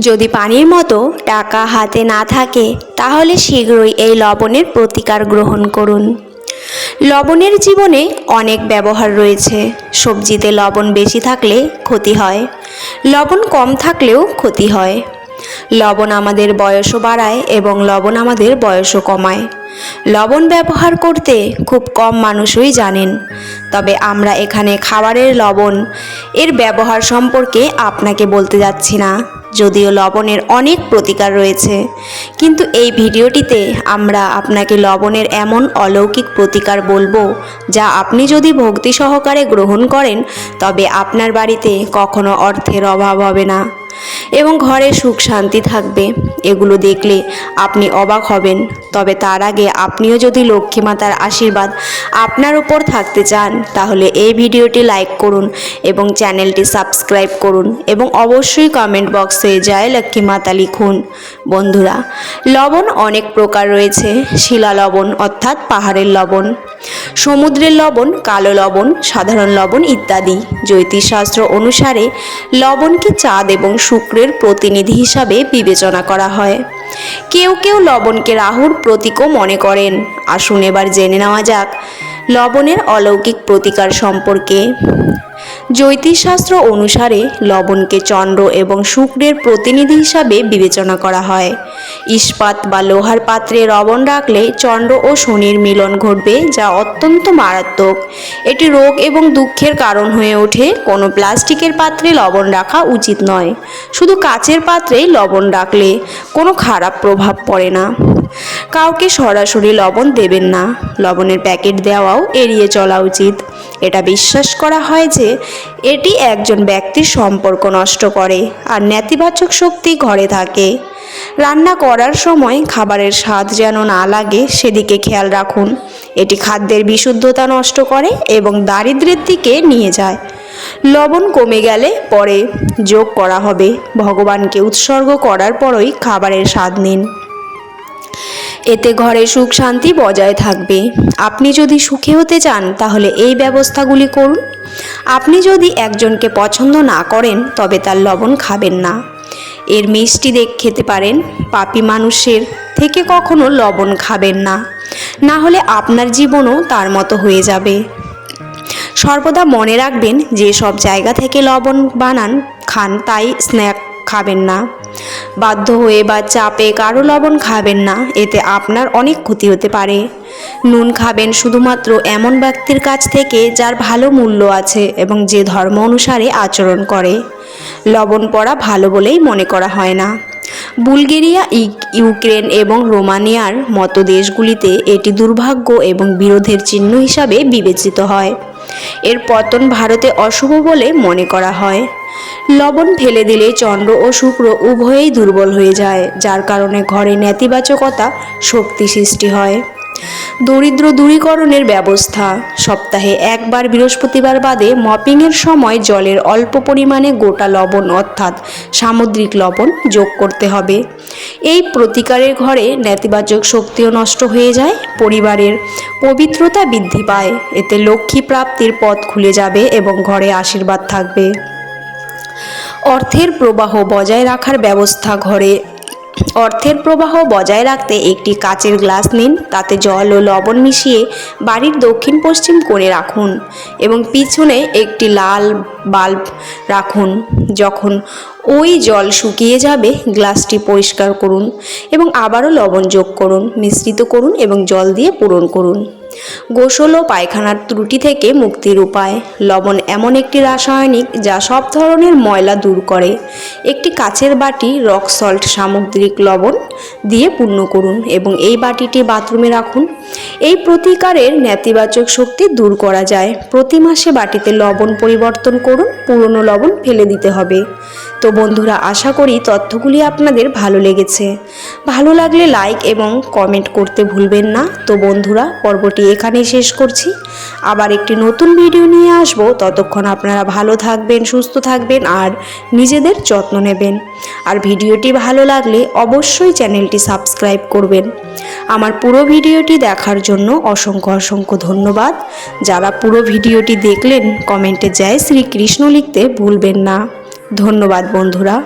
যদি পানির মতো টাকা হাতে না থাকে, তাহলে শীঘ্রই এই লবণের প্রতিকার গ্রহণ করুন। লবণের জীবনে অনেক ব্যবহার রয়েছে। সবজিতে লবণ বেশি থাকলে ক্ষতি হয়। লবণ কম থাকলেও ক্ষতি হয়। লবণ আমাদের বয়সও বাড়ায় এবং লবণ আমাদের বয়সও কমায়। লবণ ব্যবহার করতে খুব কম মানুষই জানেন। তবে আমরা এখানে খাবারের লবণ, এর ব্যবহার সম্পর্কে আপনাকে বলতে যাচ্ছি না। যদিও লবণের অনেক প্রতিকার রয়েছে। কিন্তু এই ভিডিওটিতে আমরা আপনাকে লবণের এমন অলৌকিক প্রতিকার বলব, যা আপনি যদি ভক্তি সহকারে গ্রহণ করেন, তবে আপনার বাড়িতে কখনো অর্থের অভাব হবে না। এবং ঘরে সুখ শান্তি থাকবে। এগুলো দেখলে আপনি অবাক হবেন। তবে তার আগে আপনিও যদি লক্ষ্মী মাতার আশীর্বাদ আপনার উপর থাকতে চান, তাহলে এই ভিডিওটি লাইক করুন এবং চ্যানেলটি সাবস্ক্রাইব করুন এবং অবশ্যই কমেন্ট বক্সে জয় লক্ষ্মী মাতা লিখুন। বন্ধুরা, লবণ অনেক প্রকার রয়েছে, শিলা লবণ অর্থাৎ পাহাড়ের লবণ, সমুদ্রের লবণ, কালো লবণ, সাধারণ লবণ ইত্যাদি। জ্যোতিষশাস্ত্র অনুসারে লবণকে চাঁদ এবং শুক্রের প্রতিনিধি হিসাবে বিবেচনা করা হয়। কেউ কেউ লবণকে রাহুর প্রতীকও মনে করেন। আসুন এবার জেনে নেওয়া যাক লবণের অলৌকিক প্রতিকার সম্পর্কে। জ্যোতিষশাস্ত্র অনুসারে লবণকে চন্দ্র এবং শুক্রের প্রতিনিধি হিসাবে বিবেচনা করা হয়। ইস্পাত বা লোহার পাত্রে লবণ রাখলে চন্দ্র ও শনির মিলন ঘটবে, যা অত্যন্ত মারাত্মক। এটি রোগ এবং দুঃখের কারণ হয়ে ওঠে, কোনো প্লাস্টিকের পাত্রে লবণ রাখা উচিত নয়। শুধু কাচের পাত্রেই লবণ রাখলে কোনো খারাপ প্রভাব পড়ে না। কাউকে সরাসরি লবণ দেবেন না। লবণের প্যাকেট দেওয়াও এড়িয়ে চলা উচিত। এটা বিশ্বাস করা হয় যে এটি একজন ব্যক্তির সম্পর্ক নষ্ট করে আর নেতিবাচক শক্তি ঘরে থাকে। রান্না করার সময় খাবারের স্বাদ যেন না লাগে, সেদিকে খেয়াল রাখুন। এটি খাদ্যের বিশুদ্ধতা নষ্ট করে এবং দারিদ্র্যের দিকে নিয়ে যায়। লবণ কমে গেলে পরে যোগ করা হবে। ভগবানকে উৎসর্গ করার পরই খাবারের স্বাদ নিন। এতে ঘরে সুখ শান্তি বজায় থাকবে। আপনি যদি সুখী হতে চান, তাহলে এই ব্যবস্থাগুলি করুন। আপনি যদি একজনকে পছন্দ না করেন, তবে তার লবণ খাবেন না। এর মিষ্টি দেখ খেতে পারেন। পাপি মানুষের থেকে কখনো লবণ খাবেন না। না হলে আপনার জীবনও তার মতো হয়ে যাবে। সর্বদা মনে রাখবেন, যে সব জায়গা থেকে লবণ বানান, খান, তাই স্ন্যাক খাবেন না। বাধ্য হয়ে বা চাপে কারও লবণ খাবেন না, এতে আপনার অনেক ক্ষতি হতে পারে। নুন খাবেন শুধুমাত্র এমন ব্যক্তির কাছ থেকে যার ভালো মূল্য আছে এবং যে ধর্ম অনুসারে আচরণ করে। লবণ পড়া ভালো বলেই মনে করা হয় না। বুলগেরিয়া ইউক্রেন এবং রোমানিয়ার মতো দেশগুলিতে এটি দুর্ভাগ্য এবং বিরোধের চিহ্ন হিসাবে বিবেচিত হয়। এর পতন ভারতে অশুভ বলে মনে করা হয়। লবণ ফেলে দিলে চন্দ্র ও শুক্র উভয়েই দুর্বল হয়ে যায়, যার কারণে ঘরে নেতিবাচকতা শক্তি সৃষ্টি হয়। দরিদ্র দূরীকরণের ব্যবস্থা। সপ্তাহে একবার বৃহস্পতিবার বাদে মপিংয়ের সময় জলের অল্প পরিমাণে গোটা লবণ অর্থাৎ সামুদ্রিক লবণ যোগ করতে হবে। এই প্রতিকারের ঘরে নেতিবাচক শক্তিও নষ্ট হয়ে যায়, পরিবারের পবিত্রতা বৃদ্ধি পায়, এতে লক্ষ্মী প্রাপ্তির পথ খুলে যাবে এবং ঘরে আশীর্বাদ থাকবে। অর্থের প্রবাহ বজায় রাখার ব্যবস্থা ঘরে অর্থের প্রবাহ বজায় রাখতে একটি কাচের গ্লাস নিন, তাতে জল ও লবণ মিশিয়ে বাড়ির দক্ষিণ পশ্চিম করে রাখুন এবং পিছনে একটি লাল বাল্ব রাখুন। যখন ওই জল শুকিয়ে যাবে, গ্লাসটি পরিষ্কার করুন এবং আবারও লবণ যোগ করুন, মিশ্রিত করুন এবং জল দিয়ে পূরণ করুন। গোসল ও পায়খানার ত্রুটি থেকে মুক্তির উপায়। লবণ এমন একটি রাসায়নিক যা সব ধরনের ময়লা দূর করে। একটি কাচের বাটি রক সল্ট সামুদ্রিক লবণ দিয়ে পূর্ণ করুন এবং এই বাটিটি বাথরুমে রাখুন। এই প্রতিকারের নেতিবাচক শক্তি দূর করা যায়। প্রতি মাসে বাটিতে লবণ পরিবর্তন করুন, পুরনো লবণ ফেলে দিতে হবে। তো বন্ধুরা, আশা করি তথ্যগুলি আপনাদের ভালো লেগেছে। ভালো লাগলে লাইক এবং কমেন্ট করতে ভুলবেন না। তো বন্ধুরা, পর্বটি এখানেই শেষ করছি। আবার একটি নতুন ভিডিও নিয়ে আসব। ততক্ষণ আপনারা ভালো থাকবেন, সুস্থ থাকবেন আর নিজেদের যত্ন নেবেন। আর ভিডিওটি ভালো লাগলে অবশ্যই চ্যানেলটি সাবস্ক্রাইব করবেন। আমার পুরো ভিডিওটি দেখার জন্য অসংখ্য অসংখ্য ধন্যবাদ। যারা পুরো ভিডিওটি দেখলেন, কমেন্টে জয় শ্রীকৃষ্ণ লিখতে ভুলবেন না। ধন্যবাদ বন্ধুরা।